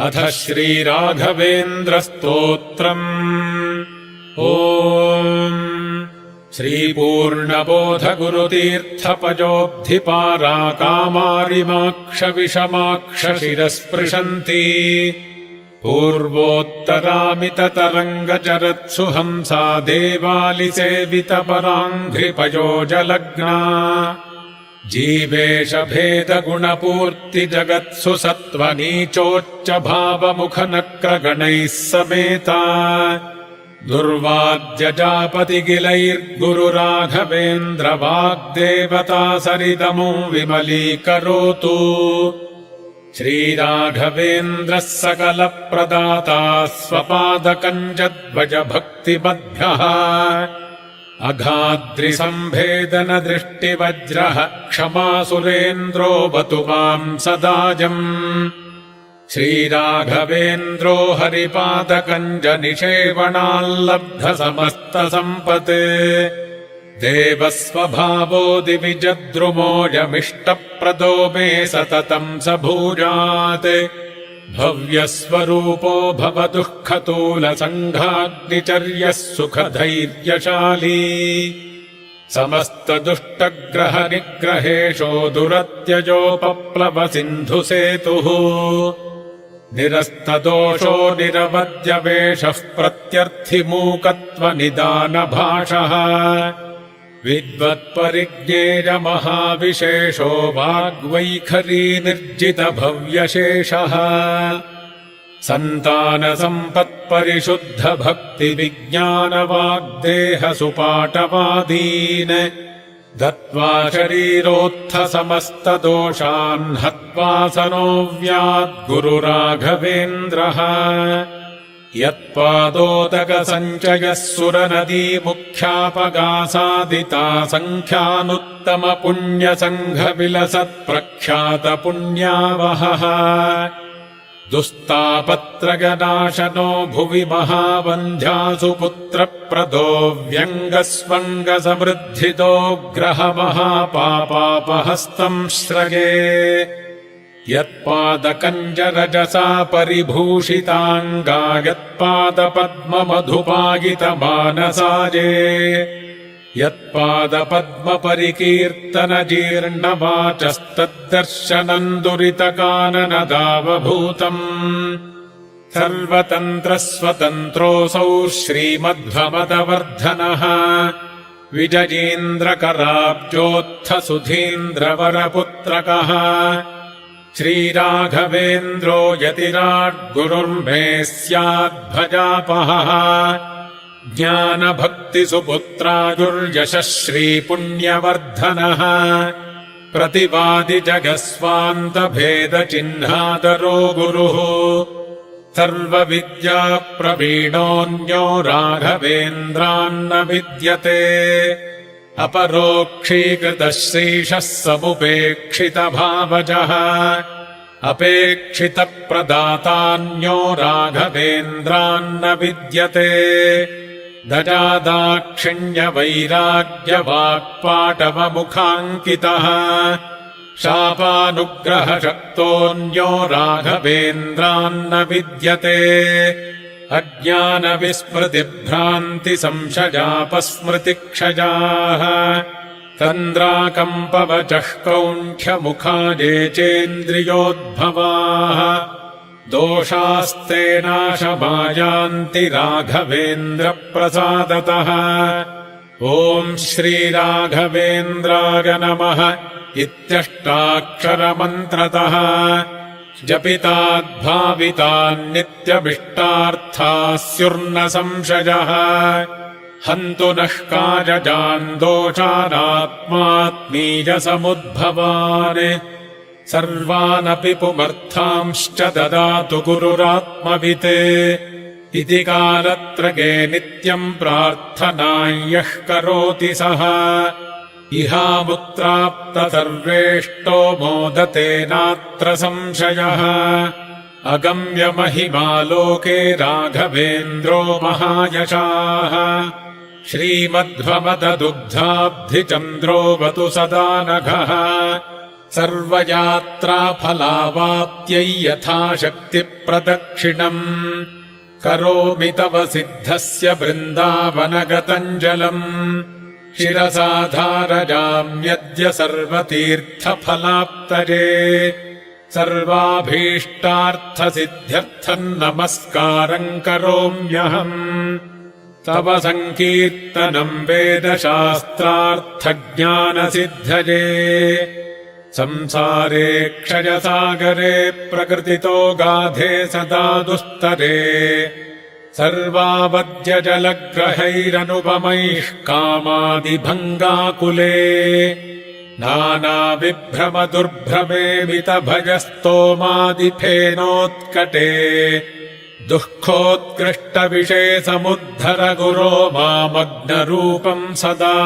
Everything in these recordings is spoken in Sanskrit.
अथ श्रीराघवेन्द्रस्तोत्रम् श्रीपूर्णबोधगुरुतीर्थपजोऽब्धिपारा कामारिमाक्षविषमाक्षशिरस्पृशन्ति पूर्वोत्तरामिततरङ्गचरत्सु हंसा देवालिसेवितपराङ्घ्रिपयोजलग्ना जीवेशभेदगुणपूर्तिजगत्सु सत्त्वनीचोच्च भावमुखनक्रगणैः समेता दुर्वाद्यजापतिगिलैर्गुरुराघवेन्द्रवाग्देवता सरिदमो विमलीकरोतु श्रीराघवेन्द्रः सकलप्रदाता स्वपादकञ्जध्वजभक्तिबद्धः अघाद्रिसम्भेदनदृष्टिवज्रः क्षमासुरेन्द्रो माम् सदाजम्। श्रीराघवेन्द्रो हरिपादकञ्जनिषेवणाल्लब्धसमस्तसम्पत्। देवस्वभावो दिविजद्रुमोऽयमिष्टप्रदो मे सततम् स भूयात् भव्यस्वरूपो भवदुःखतूलसङ्घाग्निचर्यः सुखधैर्यशाली। समस्तदुष्टग्रहनिग्रहेशो दुरत्यजोपप्लवसिन्धुसेतुः। निरस्तदोषो निरवद्यवेषः प्रत्यर्थिमूकत्वनिदानभाषः विद्वत्परिज्ञेयमहाविशेषो वाग्वैखरी निर्जितभव्यशेषः। सन्तानसम्पत्परिशुद्धभक्तिविज्ञानवाग्देहसुपाटवादीन्। दत्त्वा शरीरोत्थसमस्तदोषान् हत्वा सनो व्याद्गुरुराघवेन्द्रः यत्पादोदकसञ्चयः सुरनदीमुख्यापगासादिता सङ्ख्यानुत्तमपुण्यसङ्घविलसत्प्रख्यातपुण्यावहः। दुस्तापत्रगनाशनो भुवि महावन्ध्यासु पुत्रप्रदो व्यङ्गस्वङ्गसमृद्धितो ग्रहमहापापापहस्तम् श्रये यत्पादकञ्जरजसा परिभूषिताङ्गा यत्पादपद्ममधुपायितमानसाजे यत्पादपद्मपरिकीर्तनजीर्णवाचस्तद्दर्शनम् दुरितकाननदावभूतम् सर्वतन्त्रस्वतन्त्रोऽसौ श्रीमध्वमदवर्धनः विजयीन्द्रकराब्जोत्थसुधीन्द्रवरपुत्रकः श्रीराघवेन्द्रो यतिराड्गुरुर्मे स्याद्भजापहः। ज्ञानभक्तिसुपुत्रायुर्यशः श्रीपुण्यवर्धनः प्रतिवादिजगस्वान्तभेदचिह्नादरो गुरुः। सर्वविद्याप्रवीणोऽन्यो राघवेन्द्रान्न विद्यते अपरोक्षीकृतः श्रीशः समुपेक्षितभावजः। अपेक्षितप्रदातान्यो राघवेन्द्रान्न विद्यते। दजादाक्षिण्यवैराग्यवाक्पाटवमुखाङ्कितः। शापानुग्रहशक्तोऽन्यो राघवेन्द्रान्न विद्यते अज्ञानविस्मृतिभ्रान्तिसंशयापस्मृतिक्षजाः तन्द्राकम्पवचः कौण्ठ्यमुखाजे चेन्द्रियोद्भवाः दोषास्ते नाशमायान्ति राघवेन्द्रप्रसादतः। ॐ श्रीराघवेन्द्राय नमः इत्यष्टाक्षरमन्त्रतः जपिताद्भावितान्नित्यभिष्टार्थाः स्युर्न संशयः हन्तु नः काजजान् दोषानात्मात्मीयसमुद्भवान् सर्वानपि पुमर्थांश्च ददातु गुरुरात्मवित्। इति कालत्रगे नित्यम् प्रार्थनाम् यः करोति सः इहामुत्राप्तसर्वेष्टो मोदतेनात्र संशयः। अगम्यमहिमालोके राघवेन्द्रो महायशाः। श्रीमध्वमददुग्धाब्धिचन्द्रोऽवतु सदा नघः सर्वयात्राफलावाप्त्यै यथाशक्तिप्रदक्षिणम्। करोमि तव सिद्धस्य बृन्दावनगतञ्जलम् शिरसाधारजाम्यद्य सर्वतीर्थफलाप्तरे सर्वाभीष्टार्थसिद्ध्यर्थम् नमस्कारम् करोम्यहम्। तव सङ्कीर्तनम् वेदशास्त्रार्थज्ञानसिद्धये संसारे क्षयसागरे प्रकृतितो गाधे सदा दुस्तरे सर्वावद्यजलग्रहैरनुपमैः कामादिभङ्गाकुले। नानाविभ्रमदुर्भ्रमेमितभयस्तोमादिफेनोत्कटे दुःखोत्कृष्टविषे समुद्धर गुरो मामग्नरूपम् सदा।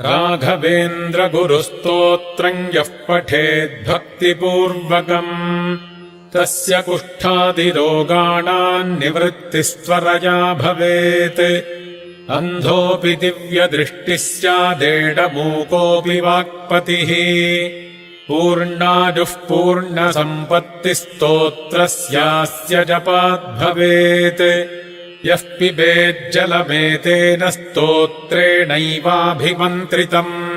राघवेन्द्रगुरुस्तोत्रम् यः पठेद्भक्तिपूर्वकम् तस्य कुष्ठादिरोगाणाम् निवृत्तिस्त्वरया भवेत्। अन्धोऽपि दिव्यदृष्टिः स्यादेडमूकोऽपि वाक्पतिः। पूर्णाजुः पूर्णसम्पत्तिस्तोत्रस्यास्य जपाद्भवेत् यः पिबेज्जलमेतेन स्तोत्रेणैवाभिमन्त्रितम्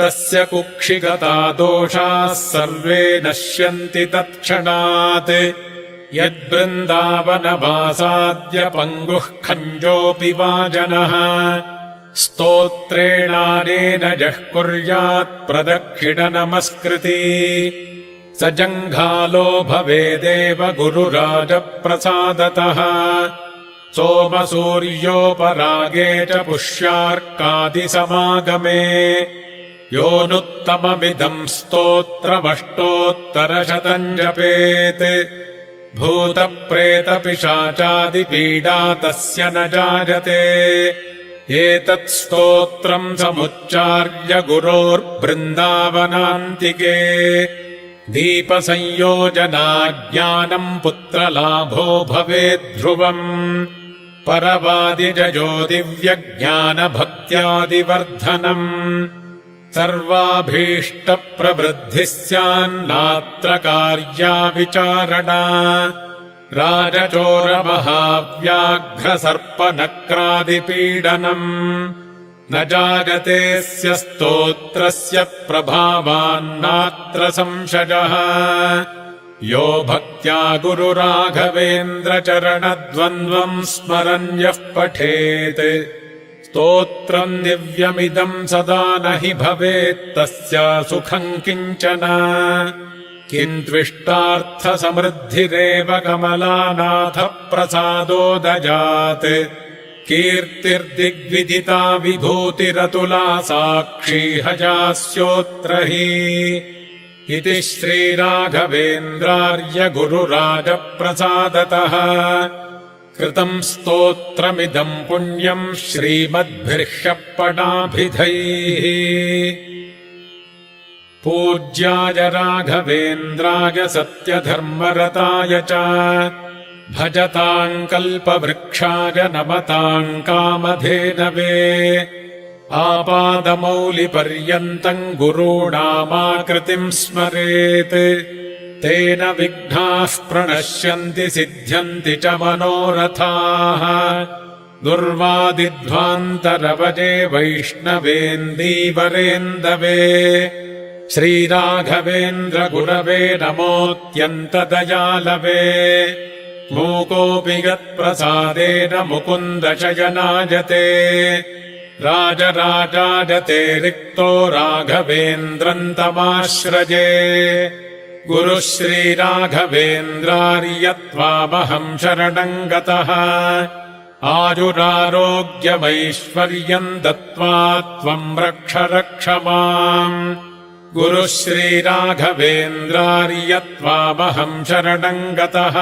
तस्य कुक्षिगता दोषाः सर्वे नश्यन्ति तत्क्षणात्। यद्वृन्दावनवासाद्य पङ्गुः खञ्जोऽपि वा जनः स्तोत्रेणानेन जः कुर्यात् प्रदक्षिणनमस्कृति। स जङ्घालो भवेदेव गुरुराजप्रसादतः। सोमसूर्योपरागे च पुष्यार्कादिसमागमे योऽनुत्तममिदम् स्तोत्रमष्टोत्तरशतम् जपेत् भूतप्रेतपिशाचादिपीडा तस्य न जायते। एतत् स्तोत्रम् समुच्चार्य गुरोर्बृन्दावनान्तिके। दीपसंयोजनाज्ञानम् पुत्रलाभो भवेद्ध्रुवम् परवादिजयो दिव्यज्ञानभक्त्यादिवर्धनम् सर्वाभीष्टप्रवृद्धिः स्यान्नात्र कार्या विचारणा राजचोरमहाव्याघ्रसर्पनक्रादिपीडनम्। न जागतेऽस्य स्तोत्रस्य प्रभावान्नात्र संशयः। यो भक्त्या गुरुराघवेन्द्रचरणद्वन्द्वम् स्मरन् यः पठेत् स्तोत्रम् दिव्यमिदम् सदा न हि भवेत्तस्य सुखम् किञ्चन। किन्त्विष्टार्थसमृद्धिरेव कमलानाथप्रसादो दजात् कीर्तिर्दिग्विदिता विभूतिरतुला साक्षी हजास्योत्र हि इति श्रीराघवेन्द्रार्य गुरुराजप्रसादतः कृतम् स्तोत्रमिदम् पुण्यम् श्रीमद्भिर्ह्यपणाभिधैः पूज्याय राघवेन्द्राय सत्यधर्मरताय च भजताम् कल्पवृक्षाय नमताम् कामधेनवे। आपादमौलिपर्यन्तम् गुरूणामाकृतिम् स्मरेत् तेन विघ्नाः प्रणश्यन्ति सिद्ध्यन्ति च मनोरथाः। दुर्वादिध्वान्तरवजे वैष्णवेन्दीवरेन्दवे श्रीराघवेन्द्रगुरवे नमोऽत्यन्तदयालवे। मूकोऽपि यत्प्रसादेन मुकुन्दशयनायते। राजराजायते रिक्तो राघवेन्द्रम् तमाश्रजे गुरुः श्रीराघवेन्द्रार्यत्वामहम् शरणम् गतः। आयुरारोग्यमैश्वर्यम् दत्त्वा त्वम् रक्ष रक्ष माम्। गुरुः श्रीराघवेन्द्रार्यत्वामहम् शरणम् गतः।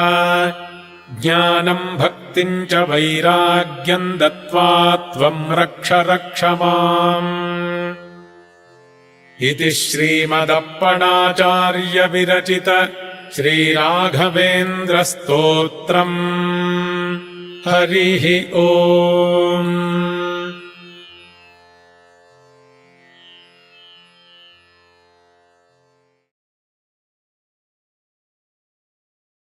ज्ञानम् भक्तिम् च वैराग्यम् दत्त्वा त्वम् रक्ष रक्ष माम् इति श्रीमदप्पणाचार्यविरचित श्रीराघवेन्द्रस्तोत्रम्। हरिः ओम्